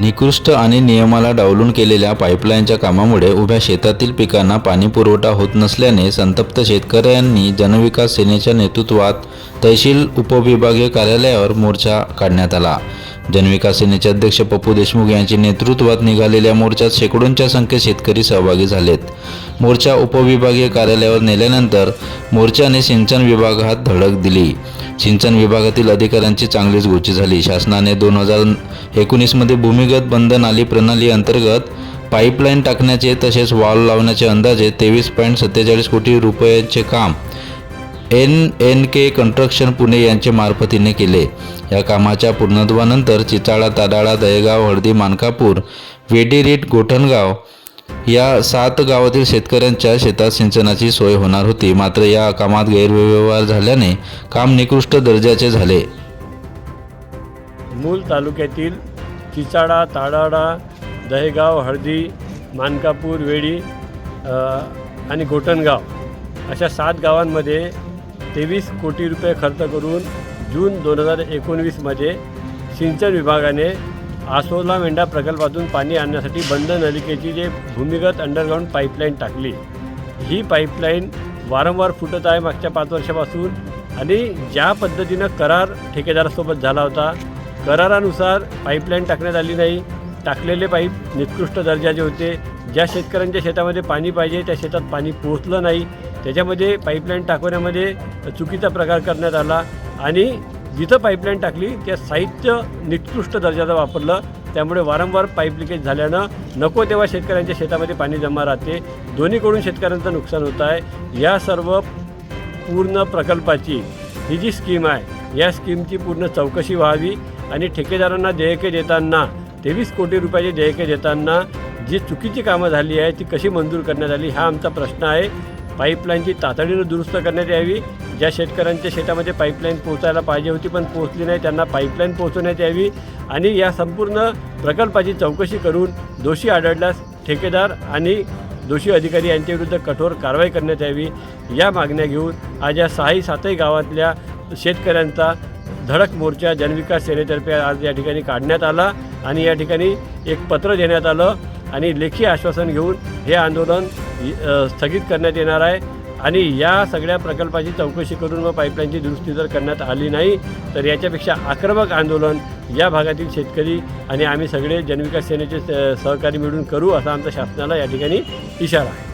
निकृष्ट आणि नियमाला डावलून केलेल्या पाईपलाईनच्या कामामुळे उभ्या शेतातील पिकांना पाणी पुरवठा होत नसल्याने संतप्त शेतकऱ्यांनी जनविकास सेनेच्या नेतृत्वात तहसील उपविभागीय कार्यालयावर मोर्चा काढण्यात आला. जनविकास सेनेचे अध्यक्ष पप्पू देशमुख यांच्या नेतृत्वात निघालेल्या मोर्चात शेकडोंच्या संख्येत शेतकरी सहभागी झालेत. मोर्चा उपविभागीय कार्यालयावर नेल्यानंतर मोर्चाने सिंचन विभागात धडक दिली. सिंचन विभागातील अधिकाऱ्यांची चांगलीच गोची झाली. शासनाने दोन हजार एकोणीसमध्ये भूमिगत बंद नाली प्रणाली अंतर्गत पाईपलाईन टाकण्याचे तसेच वाल लावण्याचे अंदाजे तेवीस पॉईंट सत्तेचाळीस कोटी रुपयांचे काम N N K construction Pune यांचे मार्फतीने केले. या कामाच्या पूर्णत्वानंतर चिचाळा ताडाळा दहेगाव हळदी मानकापूर वेडीरीट गोठणगाव या सात गावातील शेतकऱ्यांच्या शेतात सिंचनाची सोय होणार होती. मात्र या कामात गैरव्यवहार झाल्याने काम निकृष्ट दर्जाचे झाले. मूल तालुक्यातील चिचाडा ताडाडा दहेगाव हळदी मानकापूर वेडी आणि गोटणगाव अशा सात गावांमध्ये तेवीस कोटी रुपये खर्च करून जून दोन हजार एकोणवीसमध्ये सिंचन विभागाने आसोला मेंढा प्रकल्पातून पाणी आणण्यासाठी बंद नलिकेची जे भूमिगत अंडरग्राऊंड पाईपलाईन टाकली ही पाईपलाईन वारंवार फुटत आहे मागच्या पाच वर्षापासून आणि ज्या पद्धतीनं करार ठेकेदारासोबत झाला होता करारानुसार पाईपलाईन टाकण्यात आली नाही. टाकलेले पाईप निकृष्ट दर्जाचे होते. ज्या शेतकऱ्यांच्या शेतामध्ये पाणी पाहिजे त्या शेतात पाणी पोहोचलं नाही. त्याच्यामध्ये पाईपलाईन टाकवण्यामध्ये चुकीचा प्रकार करण्यात आला आणि जिथं पाईपलाईन टाकली त्या साहित्य निकृष्ट दर्जाचं वापरलं. त्यामुळे वारंवार पाईप लिकेज झाल्यानं नको तेव्हा शेतकऱ्यांच्या शेतामध्ये पाणी जमा राहते. दोन्हीकडून शेतकऱ्यांचं नुकसान होत आहे. या सर्व पूर्ण प्रकल्पाची ही जी स्कीम आहे या स्कीमची पूर्ण चौकशी व्हावी आणि ठेकेदारांना देयके देताना तेवीस कोटी रुपयाचे देयके देताना जी चुकीची कामं झाली आहे ती कशी मंजूर करण्यात आली हा आमचा प्रश्न आहे. पाईपलाईनची तातडीनं दुरुस्त करण्यात यावी. ज्या शेतकऱ्यांच्या शेतामध्ये पाईपलाईन पोहोचायला पाहिजे होती पण पोहोचली नाही त्यांना पाईपलाईन पोहोचवण्यात यावी आणि या संपूर्ण प्रकल्पाची चौकशी करून दोषी आढळल्यास ठेकेदार आणि दोषी अधिकारी यांच्याविरुद्ध कठोर कारवाई करण्यात यावी. या मागण्या घेऊन आज या सहाही सातही गावातल्या शेतकऱ्यांचा धडक मोर्चा जनविकास सेनेतर्फे आज या ठिकाणी काढण्यात आला आणि या ठिकाणी एक पत्र देण्यात आलं आणि लेखी आश्वासन घेऊन हे आंदोलन स्थगित करण्यात येणार आहे आणि या सगळ्या प्रकल्पाची चौकशी करून व पाईपलाईनची दुरुस्ती जर करण्यात आली नाही तर याच्यापेक्षा आक्रमक आंदोलन या भागातील शेतकरी आणि आम्ही सगळे जनविकास सेनेचे सहकारी मिळून करू असा आमचा शासनाला या ठिकाणी इशारा आहे.